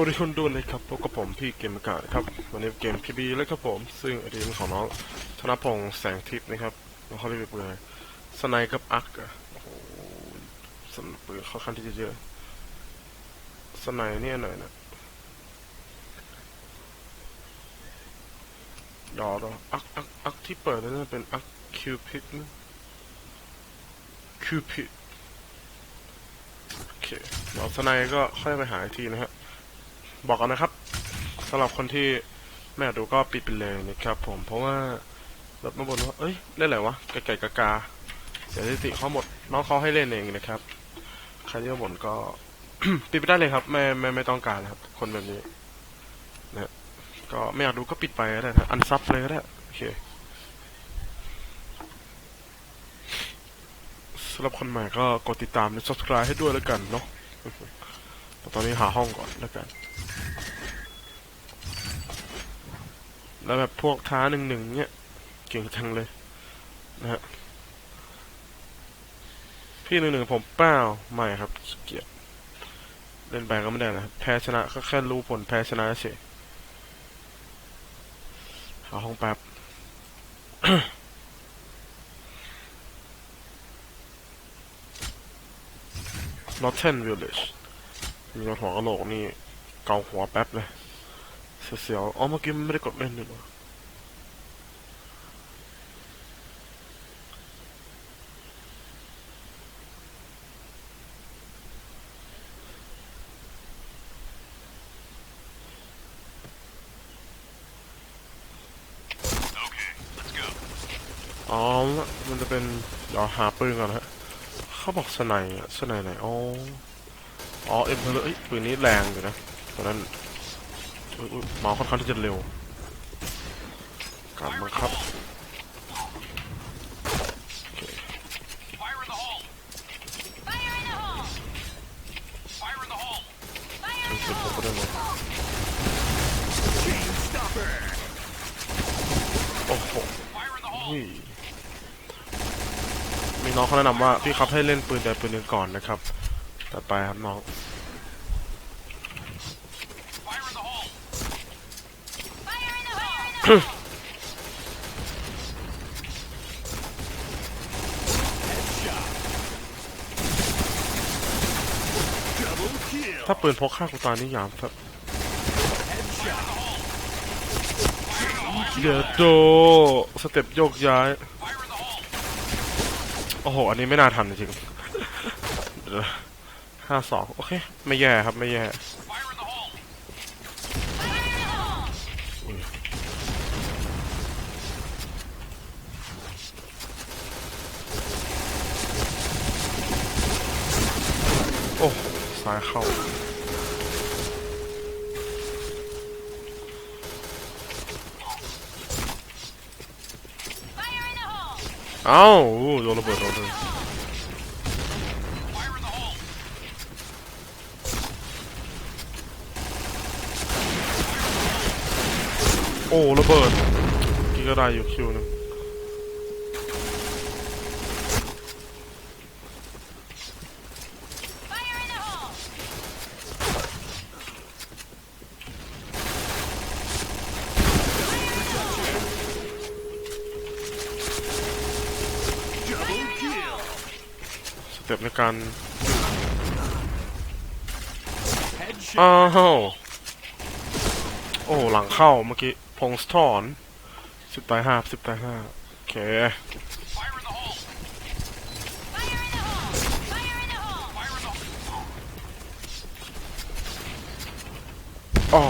วัสดีคุณด้วยนะครับพบกับผมพี่เกมกาครับวันนี้เกมพีบีแล้วครับผม ซึ่งอดีมของน้องธนพงษ์แสงทิพย์นะครับน้องเขาเรียกปืนอะไรสไนกับอักโอ้โหสนปืนค่อนข้างที่จะเยอะสไนเนี่ยหน่อยนะยอดอะอักอักอักที่เปิดนั่นเป็นอักคิวพิดนะคิวพิดโอเคเดี๋ยวสไนก็ค่อยไปหาอีกทีนะฮะ บอกกันนะครับสำหรับคนที่ไม่อยากดูก็ปิดไปเลยนะครับผมเพราะว่าแบบมาบ่นว่าเอ้ยเล่นอะไรวะไก่ไก่กากาเสียสติเขาหมดน้องเขาให้เล่นเองนะครับใครที่มาบ่นก็ปิดไปได้เลยครับ ไม่ไม่ไม่ต้องการนะครับ คนแบบนี้นะก็ไม่อยากดูก็ปิดไปก็ได้นะอันซับเลยก็ได้โอเคสำหรับคนใหม่ก็กดติดตามและ subscribe ให้ด้วยแล้วกันเนาะแต่ตอนนี้หาห้องก่อนแล้วกัน แล้วแบบพวกท้าหนึ่งหนึ่งเนี่ย เก่งจังเลย นะฮะ พี่หนึ่งหนึ่งผมเปล่าไม่ครับ เกียจเล่นไปก็ไม่ได้นะแพ้ชนะก็แค่รู้ผลแพ้ชนะเฉยหาห้องแป๊บ Northern Village มีหัวกระโหลกนี่ เกาหัวแป๊บเลย เสียวๆอ๋อเมื่อกี้มันไม่ได้กดเล่นเลยเหรออ๋อ มันจะเป็น เดี๋ยวหาปืนก่อนฮะ เขาบอกสไนด์อะสไนด์ไหน อ๋อ อ๋อ เอ็มเพลเอ้ยปืนนี้แรงอยู่นะ ตอนนั้นเมาค่อนข้างที่จะเร็วการบังคับสุดผมก็ได้เลยโอ้โหมีน้องเขาแนะนำว่าพี่ครับให้เล่นปืนใดปืนหนึ่งก่อนนะครับ ต่อไปครับน้อง ถ้าปืนพกฆ่ากูตายนี่ยามครับเดี๋ยวโดสเต็ปโยกย้าย โอ้โห อันนี้ไม่น่าทันจริงห้าสองโอเค ไม่แย่ครับ ไม่แย่ ซ้ายเข้า Fire in the hole! เอ้าอู้โดนระเบิดโดนเลย Fire in the hole! โอ้ระเบิดกี่ก็ได้อยู่คิวหนึง สเต็ปในการอ้าว โอ้ หลังเข้าเมื่อกี้ พงสทอนสิบตายห้าสิบตายห้าโอเคอ๋อ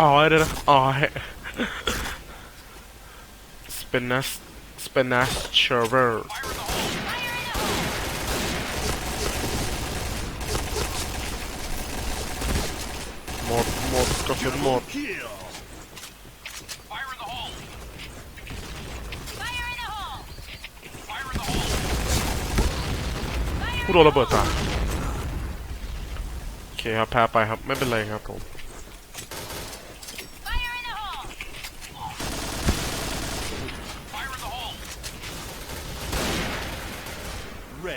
อ๋อเดี๋ยวนะอ๋อสเปนนัส เป็นนะเชอร์เวอร์หมดหมดกระสุนหมดผู้โดนระเบิดตายโอเคครับแพ้ไปครับ ไม่เป็นไรครับผม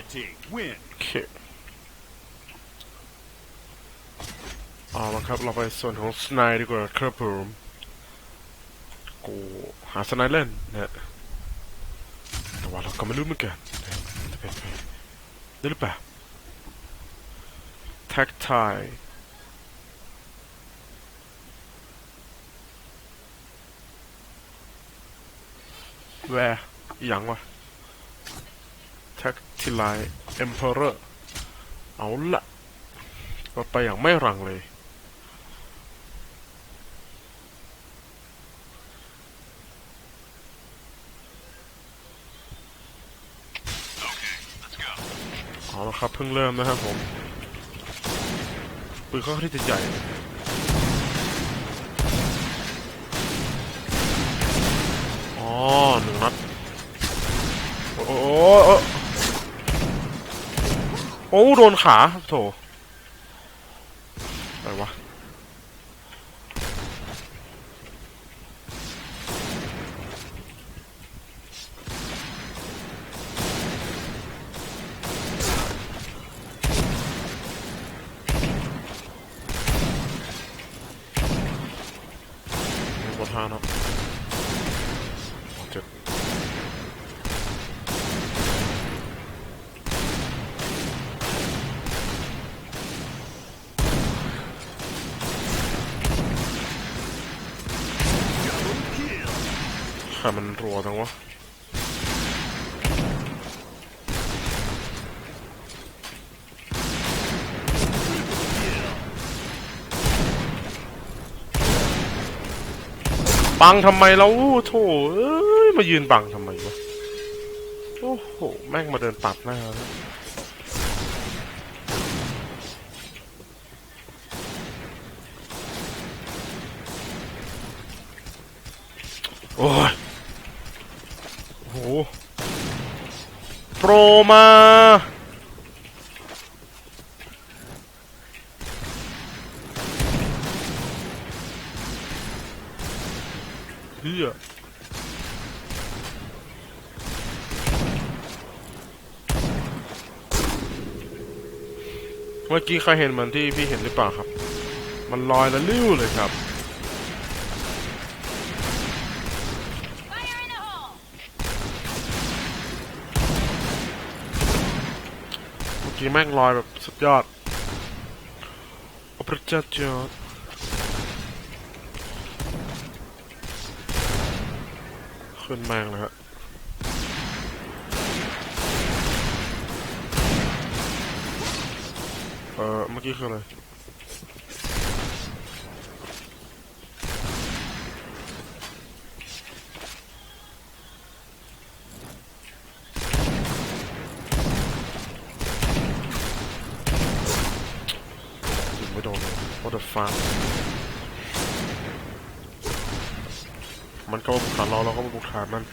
Penalty. Win. โอเคอาละครับเราไปส่วนของสไนดีกว่าครับผมกูหาสไนเล่นนะฮะแต่ว่าเราก็ไม่รู้เหมือนกันจะเป็นไปได้หรือเปล่าแท็กไทแวร์อย่งวะ แท็กทิไลเอ็มเพอเรอร์เอาละก็ไปอย่างไม่รังเลย เอาละครับ เพิ่งเริ่มนะครับผม ปืนค่อนข้างที่จะใหญ่อ๋อหนึ่งนัด โอ้โหโอ้ โอ้ โดนขาโถอะไรวะบนทางครับเจ็ด ใครมันรัวจังวะบังทำไมเราโถเอ้ยมายืนบังทำไมวะ โอ้โห แม่งมาเดินตัดหน้าแล้วโอ้ย โอ้โห โปรมา เฮียเมื่อกี้ใครเห็นเหมือนที่พี่เห็นหรือเปล่าครับ มันลอยแล้วลิ้วเลยครับ Fire in the hole! เมื่อ กี้แม่งลอยแบบสุดยอดโอ้พระเจ้าจอดขึ้นแม่งเลยฮะเออเมื่อกี้คืออะไร ยิงไม่โดนเลย what the fuck มันก็มบุกฐานเราเราก็มาบุกฐานมัน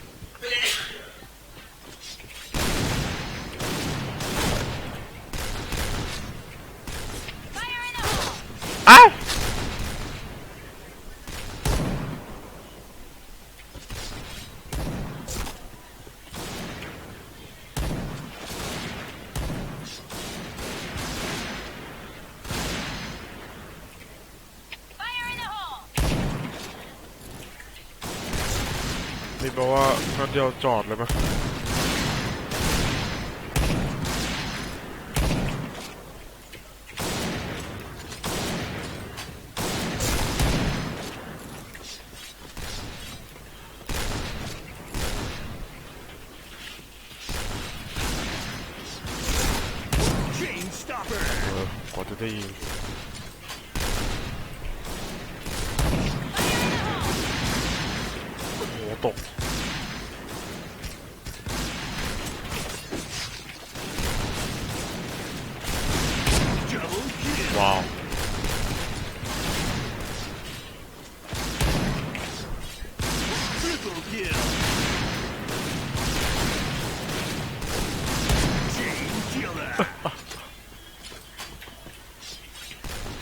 แปลว่านัดเดียวจอดเลยปะเออกว่าจะได้ยิงโอ้โหตก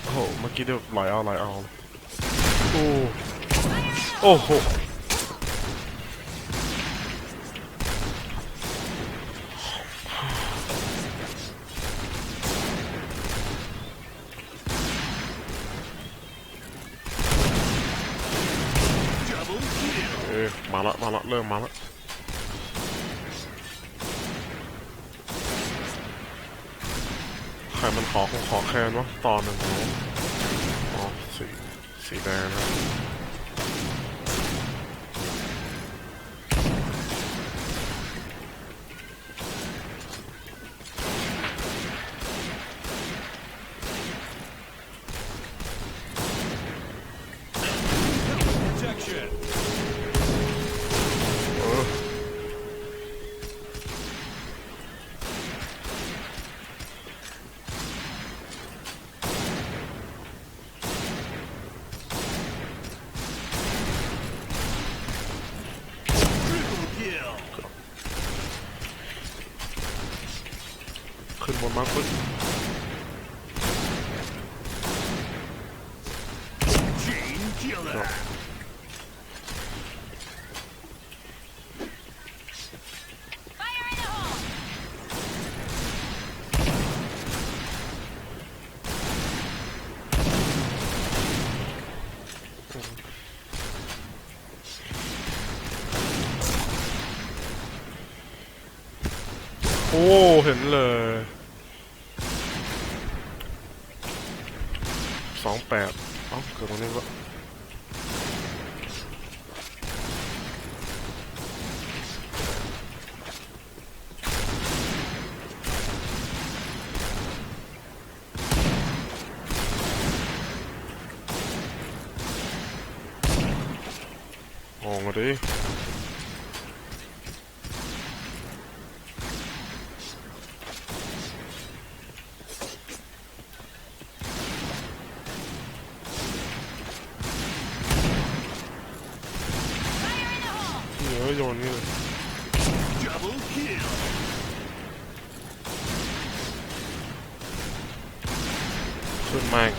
โอ้โห เมื่อกี้เดือยไหลเอาไหลเอา โอ้โอโหเออมาละ มาละ เริ่มมาละ มันขอคงขอแคนวะตอนหนึ่งอ๋อสีสีแดงนะ Protection. เออ Triple kill. ขึ้นบนมาปึ๊บ Chain killer. Fire in the hole! โอ้ เห็นเลย สองแปดเอ้าเกิดตรงนี้วะออกมาดิ เหนียว โยนนี่เลย Double kill. ขึ้นม่ง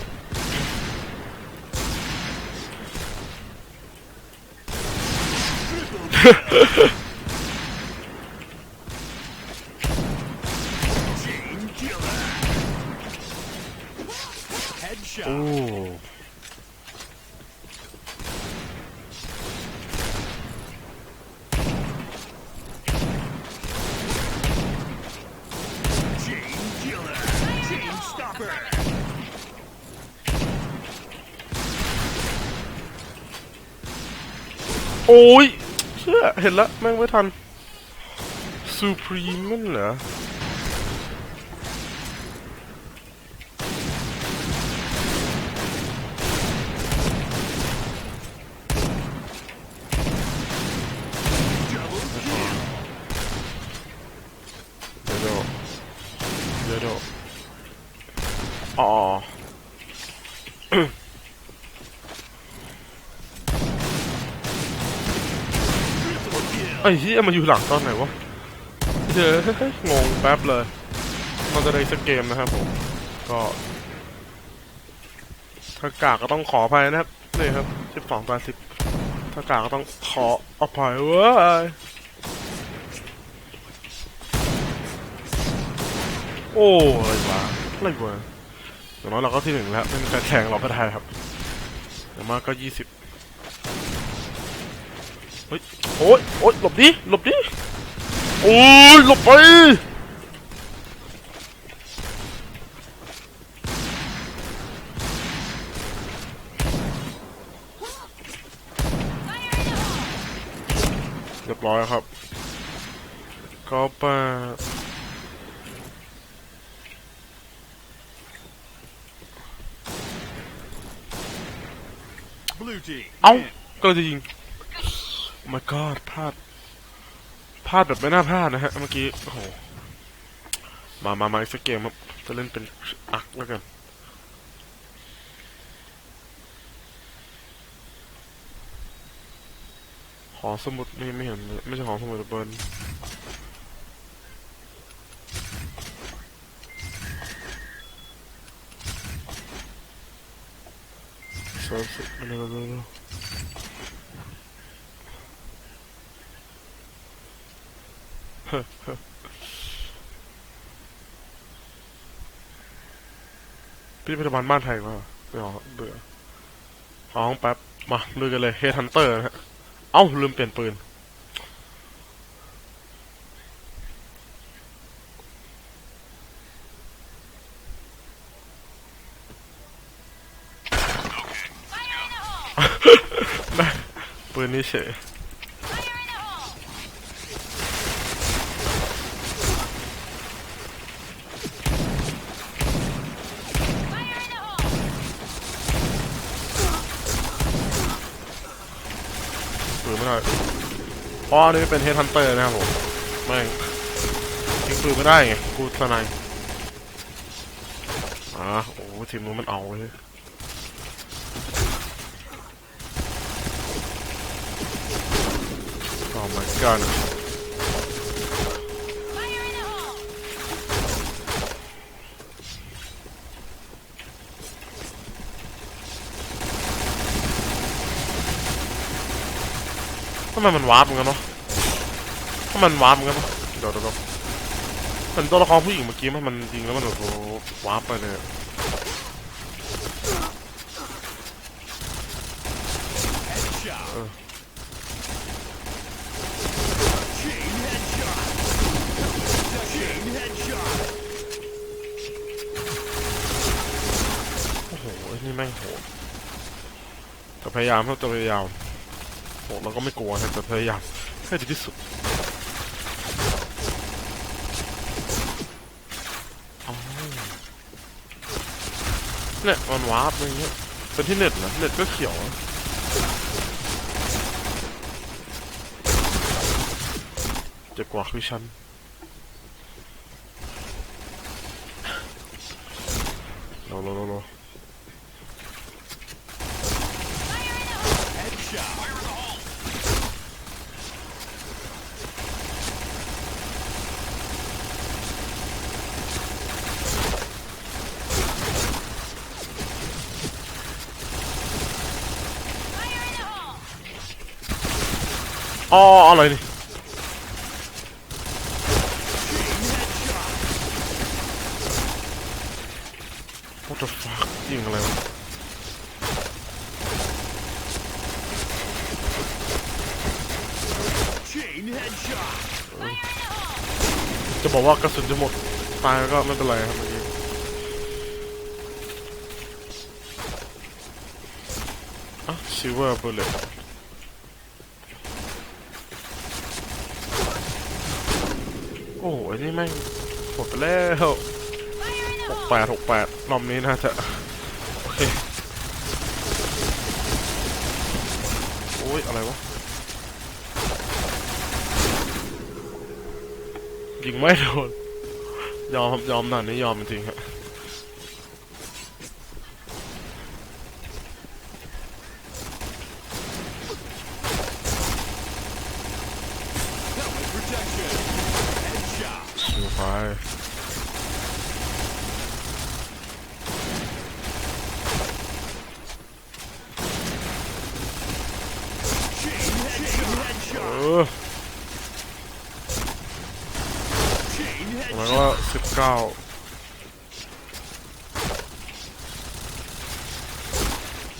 โอ้ยเชื่อเห็นละแม่งไม่ทันซูพรีมนั่นเหรอ Double kill. เดี๋ยวเดี๋ยวเดี๋ยวอ๋อ Triple kill. ไอ้เฮียมันอยู่หลังตอนไหนวะเดี๋ยวงงแป๊บเลยมันจะได้สักเกมนะครับผมก็ถ้ากากก็ต้องขออภัยนะครับนี่ครับสิบสองตาสิบถ้ากากก็ต้องขออภัยเว้ยโอ้อะไรวะอะไรวะอย่างน้อยเราก็ที่หนึ่งแล้วไม่มีการแข่งเราก็ได้ครับอย่างมากก็ยี่สิบ ฮ้ยโอ๊ยโอ๊ยหลบดิหลบดิโอ้ยหลบไป Fire in the hole! เรียบร้อยครับก็ไป Blue team. เอ้าก็เลยจะยิง Oh my god พลาด พลาดแบบไม่น่าพลาดนะฮะ เมื่อกี้ โอ้โห มามามาอีกสักเกมครับจะเล่นเป็นอักแล้วกัน หอสมุดนี่ไม่เห็นเลยไม่ใช่หอสมุดเบิร์นเซิร์ฟสิเร็วเพี่พิธภัณฑ์บ้านไทยมาเบื่อเบื่อห้องแป๊บ มาลุยกันเลยเฮทันเตอร์นะฮะ เอ้า ลืมเปลี่ยนปืน ปืนนี้เฉย อ๋อนี่เป็นเฮดฮันเตอร์นะครับผมไม่ทิ้งปืนไม่ได้ไงกูสนายอ่าโอ้ทีมนู้นมันเอาเลยโอ้ my god ทำไมมันวาร์ปเหมือนกันเนาะถ้ามันวาร์ปเหมือนกันเนาะเดี๋ยวเดี๋ยวเดี๋ยวมันตัวละครผู้หญิงเมื่อกี้มันมันยิงแล้วมันแบบวาร์ปไปเลยโอ้โหนี่แม่งโหดแต่พยายามครับแต่พยายาม โหเราก็ไม่กลัวนะแต่พยายามให้ดีที่สุดอ๋อเนี่ยมันวาร์ปอะไรเงี้ยเป็นที่เน็ตนะเน็ตก็เขียวนะเจ็บกว่าคือฉันโลโลโลโล Headshot. Fire in the hole! อ๋ออะไรนี่ Chain headshot. What the fuck ยิง อะไรวะจะบอกว่ากระสุนจะหมดตายก็ไม่เป็นไรครับเมื่อกี้อะซิเวอร์บุลเลตโอ้โหนี่แม่งหมดไปแล้วหกแปดหกแปดรอบนี้น่าจะ โอเค โอะไรวะ ยิงไม่โดน ยอมครับยอมหน่อยนี่ยอมจริงครับ Helmet protection. Headshot. ชิวไป Chain headshot. เออ Chain แล้ว headshot. ก็สิบเก้า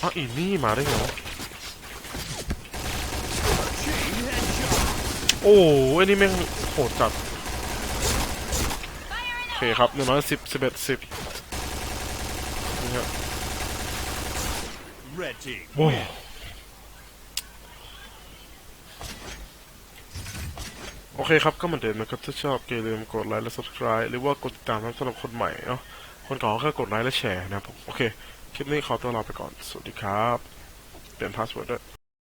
อะอีนี่มาได้ไงวะ Chain headshot. โอ้ไอ้นี่แม่งโหดจัด Fire in โอ the เคครับหนึ่งร้อยสิบสิบเอ็ดสิบนี่ฮะ Red team. โอ้โอเคครับ ก็เหมือนเดิมนะครับ ถ้าชอบอย่าลืมกดไลค์และ subscribe หรือว่ากดติดตามสำหรับคนใหม่เนาะคนเก่าก็แค่กดไลค์และแชร์นะครับผมโอเค คลิปนี้ขอตัวลาไปก่อน สวัสดีครับ เปลี่ยนพาสเวิร์ดด้วย